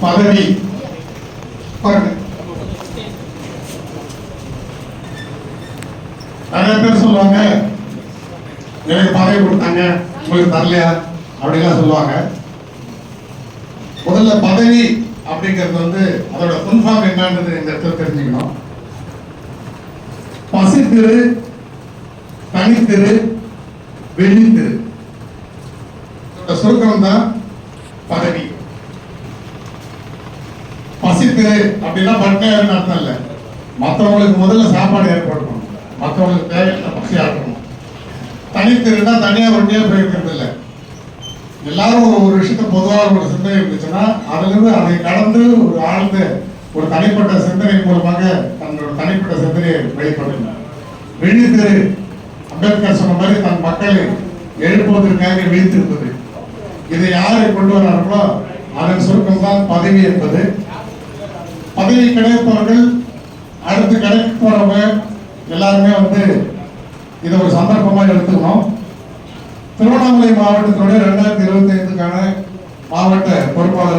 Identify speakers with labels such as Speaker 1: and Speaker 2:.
Speaker 1: பதவி. பாருங்க. நிறைய பேர் சொல்லுவாங்க எனக்கு பதவி கொடுத்தாங்க. உங்களுக்கு தரலையா? அப்படிலாம் சொல்லுவாங்க. முதல்ல பதவி அப்படிங்கிறது வந்து அதோட ஃபுல்ஃபார்ம் என்னன்றது இந்த இடத்துல தெரிஞ்சுக்கணும். பசித்திரு தனித்திரு வெளித்திரு சுருக்கம் தான் பதவி. பசித்திரு அப்படின்னா பட்டையாருன்னு அர்த்தம் இல்லை மற்றவங்களுக்கு முதல்ல சாப்பாடு ஏற்படுத்தணும் மற்றவங்களுக்கு தேவையான பசியா இருக்கணும் தனித்திருன்னா தனியா ஒண்டியா போயிருக்கிறது இல்லை. எல்லாரும் ஒரு ஒரு விஷயத்த பொதுவாக ஒரு சிந்தனை இருந்துச்சுன்னா அதிலிருந்து அதை கடந்து ஒரு ஆழ்ந்த ஒரு தனிப்பட்ட சிந்தனை மூலமாக தன்னோட தனிப்பட்ட சிந்தனையை வெளிப்படுத்தணும் விழித்திரு. அம்பேத்கர் சொன்ன மாதிரி தன் மக்களை எழுப்புவதற்காக விழித்திருப்பது. இதை யாரை கொண்டு வர்றார்களோ அதன் சுருக்கம் தான் பதவி என்பது. பதவி கிடைப்பவர்கள் அடுத்து கிடைக்க போறவங்க எல்லாருமே வந்து இதை ஒரு சந்தர்ப்பமாக எடுத்துக்கணும். திருவண்ணாமலை மாவட்டத்தோட ரெண்டாயிரத்தி இருபத்தி ஐந்துக்கான மாவட்ட பொறுப்பாளர்